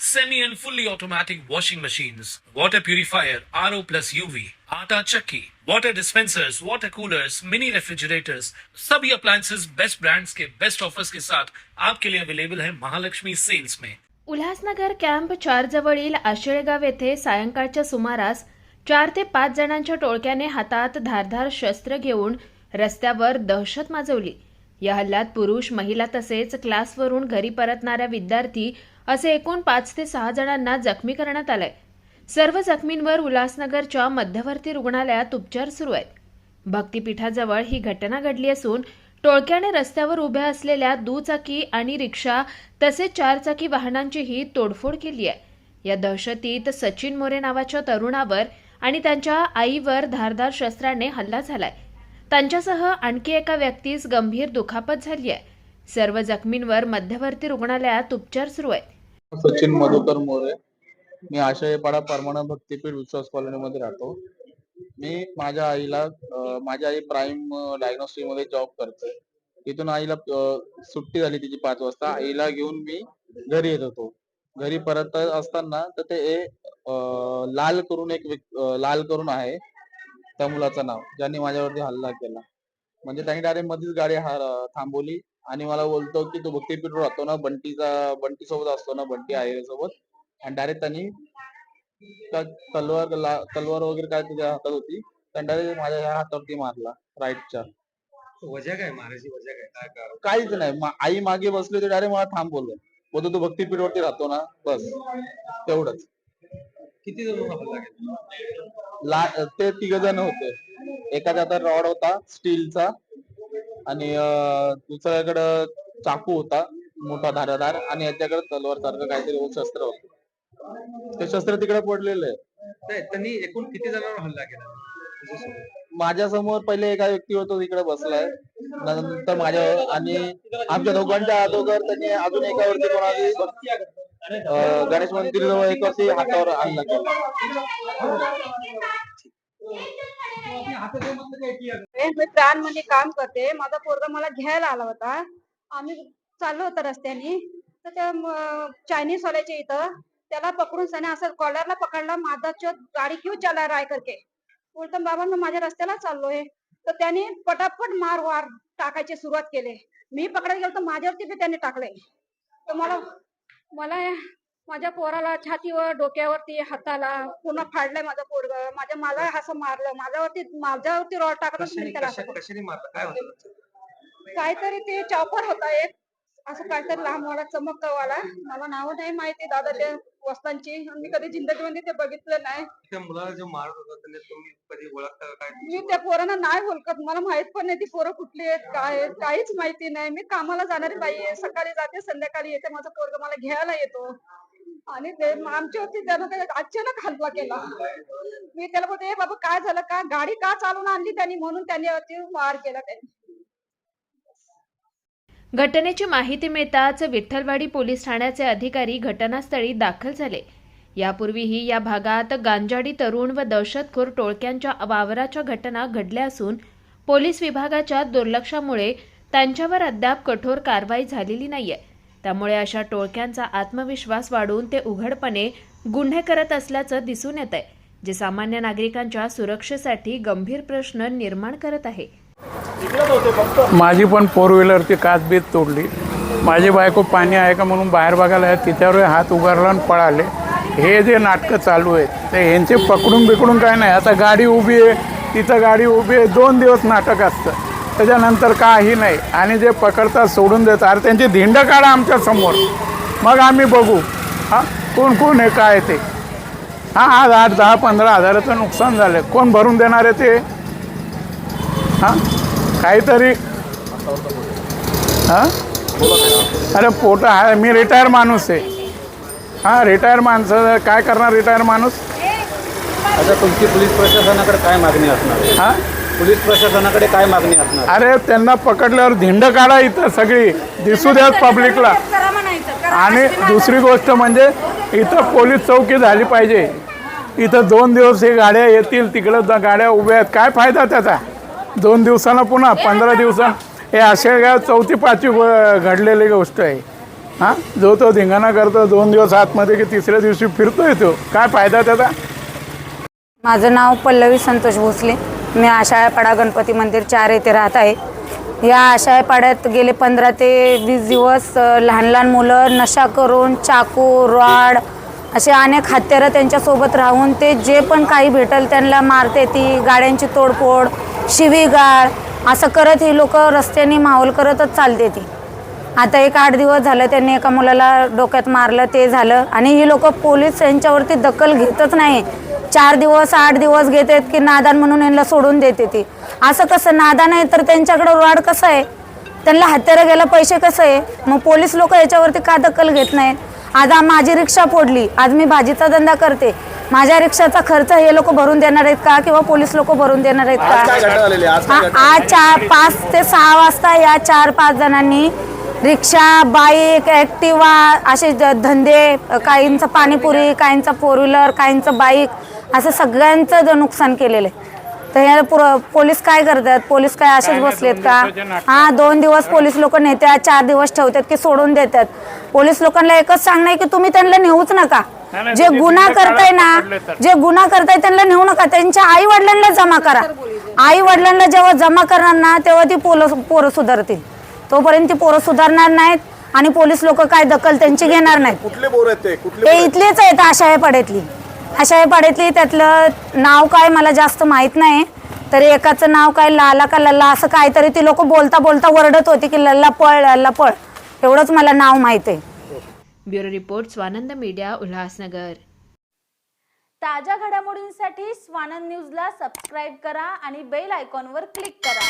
semi and fully automatic washing machines, water purifier, RO plus UV, आटा chakki, water dispensers, water coolers, mini refrigerators, सभी appliances. Best brands के best offers के साथ आपके लिए available है महालक्ष्मी सेल्स में उल्हासनगर कॅम्प चार जवळील आशिळेगाव येथे सायंकाळच्या सुमारास चार ते पाच जणांच्या टोळक्याने हातात धारधार शस्त्र घेऊन रस्त्यावर दहशत माजवली. या हल्ल्यात पुरुष महिला तसेच क्लासवरून घरी परतणाऱ्या विद्यार्थी असे एकूण पाच ते सहा जणांना जखमी करण्यात आलंय. सर्व जखमींवर उल्हासनगरच्या मध्यवर्ती रुग्णालयात उपचार सुरू आहेत. भक्तिपीठाजवळ ही घटना घडली असून टोळक्याने रस्त्यावर उभ्या असलेल्या दुचाकी आणि रिक्षा तसेच चारचाकी वाहनांचीही तोडफोड केली आहे. या दहशतीत सचिन मोरे नावाच्या तरुणावर आणि त्यांच्या आईवर धारदार शस्त्राने हल्ला झालाय. त्यांच्यासह आणखी एका व्यक्तीस गंभीर दुखापत झाली आहे. सर्व जखमींवर मध्यवर्ती रुग्णालयात उपचार सुरू आहेत. सचिन मधुकर मोरे. मी आशयपाडा परमानंद भक्तीपीठ विश्वास कॉलनीमध्ये राहतो. मी माझ्या आईला माझी आई प्राईम डायग्नोस्टिकमध्ये जॉब करते. तिथून आईला सुट्टी झाली तिची पाच वाजता. आईला घेऊन मी घरी येत होतो. घरी परत असताना तर ते लाल करून एक लाल करून आहे. त्या मुलाचं नाव. ज्यांनी माझ्यावरती हल्ला केला. म्हणजे त्यांनी डायरेक्ट मध्येच गाडी हा- थांबवली. आणि मला बोलतो की तू भक्तीपीठ राहतो ना बंटीचा बंटी सोबत असतो ना बंटी आहे सोबत. आणि डायरेक्ट त्यांनी त्या तलवार तलवार वगैरे काय तुझ्या हातात होती त्यांनी डायरेक्ट माझ्या ह्या हातावरती मारला राईटच्या वजह काय? मारायची वजह काय? काय काहीच नाही. मा- आई मागे बसली होती डायरेक्ट मला थांब बोललो. बोलतो तू भक्तीपीठ वरती राहतो ना बस. तेवढंच. किती जण हल्ला केला? ला ते तिघ जण होते. एकाच्या हातात रॉड होता स्टीलचा. आणि दुसऱ्याकडं चाकू होता मोठा धाराधार आणि याच्याकडे तलवार सारखं काहीतरी शस्त्र होतं. ते शस्त्र तिकडे पडलेलं आहे. त्यांनी एकूण किती जणांवर हल्ला केला? माझ्यासमोर पहिले एका व्यक्ती होतो तिकडे बसलाय. नंतर माझ्या आणि आमच्या दोघांच्या अगोदर त्यांनी अजून एकावरती कोणाची गणेश मंदिर जवळ एक वरती हातावर हल्ला केला. प्राणमध्ये काम करते. माझा पोरगा मला घ्यायला आला होता. आम्ही चाललो होतो रस्त्याने. तर त्या चायनीज वाल्याच्या इथं त्याला पकडून त्याने असं कॉलरला पकडला. माझा चो गाडी क्यों चला राय करके बोलतो बाबा मी माझ्या रस्त्याला चाललोय. तर त्याने पटापट मार वार टाकायची सुरुवात केली. मी पकडायला गेलो तर माझ्यावरती बी त्याने टाकले तर मला मला माझ्या पोराला छातीवर डोक्यावरती हाताला पुन्हा फाडलंय माझं पोरग. माझ्या मला असं मारलं. माझ्यावरती माझ्यावरती रॉड टाकतच मी त्याला. काहीतरी ते चॉपर होता एक. असं काहीतरी लांब वाला चमकवाला मला नाव नाही माहिती दादा त्या वस्तांची. मी कधी जिंदगीमध्ये ते बघितलं नाही. त्या मुलाला जे मारत होता तुम्ही कधी ओळखता काय? मी त्या पोरांना नाही ओळखत. मला माहीत पण नाही ती पोरं कुठली आहेत काय काहीच माहिती नाही. मी कामाला जाणारी बाई आहे. सकाळी जाते संध्याकाळी येते. माझा पोरगा मला घ्यायला येतो. आणि ते आमच्यावरती त्यानं ते अचानक हल्ला केला. मी त्याला बोलते बाबा काय झालं? का? गाडी का चालवून आणली त्यांनी? म्हणून त्यांनी वरती मार केला त्यांनी. घटनेची माहिती मिळताच विठ्ठलवाडी पोलीस ठाण्याचे अधिकारी घटनास्थळी दाखल झाले. यापूर्वीही या भागात गांजाडी तरुण व दहशतखोर टोळक्यांच्या वावराच्या घटना घडल्या असून पोलीस विभागाच्या दुर्लक्षामुळे त्यांच्यावर अद्याप कठोर कारवाई झालेली नाहीये. त्यामुळे अशा टोळक्यांचा आत्मविश्वास वाढून ते उघडपणे गुन्हे करत असल्याचं दिसून येत आहे जे सामान्य नागरिकांच्या सुरक्षेसाठी गंभीर प्रश्न निर्माण करत आहे. माझी पण फोर व्हीलरची काचबीज तोडली. माझी बायको पाणी आहे का म्हणून बाहेर बघायला आहे, तिच्यावर हात उगारला आणि पळाले. हे जे नाटकं चालू आहेत ते ह्यांचे पकडून बिकडून काय नाही. आता गाडी उभी आहे तिथं गाडी उभी आहे दोन दिवस नाटक असतं. त्याच्यानंतर काही नाही. आणि जे पकडतात सोडून देतात. अरे त्यांची धिंड काढा आमच्यासमोर. मग आम्ही बघू. हां? कोण कोण आहे काय ते? हां आज आठ दहा पंधरा हजाराचं नुकसान झालं कोण भरून देणार आहे ते? हां? काहीतरी हां? अरे पोट आहे. मी रिटायर माणूस आहे. हां रिटायर माणसं काय करणार रिटायर माणूस? आता तुमची पोलीस प्रशासनाकडे काय मागणी असणार? हां? पोलीस प्रशासनाकडे काय मागणी असणार? अरे त्यांना पकडल्यावर धिंड काढा इथं सगळी. दिसू द्या पब्लिकला आणि दुसरी गोष्ट म्हणजे इथं पोलीस चौकी झाली पाहिजे. इथं दोन दिवस हे गाड्या येतील तिकडं गाड्या उभ्या आहेत. काय फायदा त्याचा? दोन दिवसांना पुन्हा पंधरा दिवसां हे असे काय चौथी पाचवी घडलेली गोष्ट आहे. हां? जो तो धिंगाणा करतो दोन दिवस आतमध्ये की तिसऱ्या दिवशी फिरतोय तो. काय फायदा त्याचा? माझं नाव पल्लवी संतोष भोसले. मी आशाळपाडा गणपती मंदिर चार येथे राहत आहे. या आशाळपाड्यात गेले पंधरा ते वीस दिवस लहान लहान मुलं नशा करून चाकू रॉड असे अनेक हत्यारं त्यांच्यासोबत राहून ते जे पण काही भेटेल त्यांना मारते ती गाड्यांची तोडफोड शिवीगाळ असं करत ही लोक रस्त्याने माहोल करतच चालते ती. आता एक आठ दिवस झालं त्यांनी एका मुलाला डोक्यात मारलं ते झालं आणि ही लोक पोलीस यांच्यावरती दखल घेतच नाही. चार दिवस आठ दिवस घेतात की नादान म्हणून यांना सोडून देते ती. असं कसं? नादान आहे तर त्यांच्याकडं वाढ कसं आहे? त्यांना हत्यारं घ्यायला पैसे कसं आहे? मग पोलीस लोक याच्यावरती का दखल घेत नाहीत? आज माझी रिक्षा फोडली. आज मी भाजीचा धंदा करते. माझ्या रिक्षाचा खर्च हे लोक भरून देणार आहेत का? किंवा पोलीस लोक भरून देणार आहेत का? आज चार पाच ते सहा वाजता या चार पाच जणांनी रिक्षा बाईक ॲक्टिवा असे धंदे काहींचं पाणीपुरी काहींचं फोर व्हीलर काहींचं बाईक असं सगळ्यांचं ज- नुकसान केलेलं आहे. तर हे पुर- पोलीस काय करतात? पोलीस काय असेच बसलेत का? हा दोन दिवस पोलीस लोक नेतात चार दिवस ठेवतात की सोडून देतात. पोलीस लोकांना एकच सांगणं आहे की तुम्ही त्यांना नेऊच नका. नाही, जे गुन्हा करताय ना पडले तर. जे गुन्हा करताय त्यांना नेऊ नका त्यांच्या आई वडिलांना जमा करा. आई वडिलांना जेव्हा जमा करणार ना तेव्हा ती पोलं पोरं सुधारतील. तोपर्यंत ती पोरं सुधारणार नाहीत आणि पोलीस लोक काय दखल त्यांची घेणार नाहीत. कुठले बोर आहेत ते? कुठले ते इथलेच आहेत आशाय पाड्यातली आशाय पाड्यातली त्यातलं नाव काय मला जास्त माहीत नाही. तरी एकाचं नाव काय लाला का लल्ला असं काहीतरी ती लोक बोलता बोलता वरडत होती की लल्ला पळ लल्ला पळ. एवढंच मला नाव माहीत आहे. Bureau report Swanand media Ulhasnagar. ताज्या घडामोडींसाठी स्वानंद न्यूजला सबस्क्राईब करा आणि बेल आयकॉनवर क्लिक करा.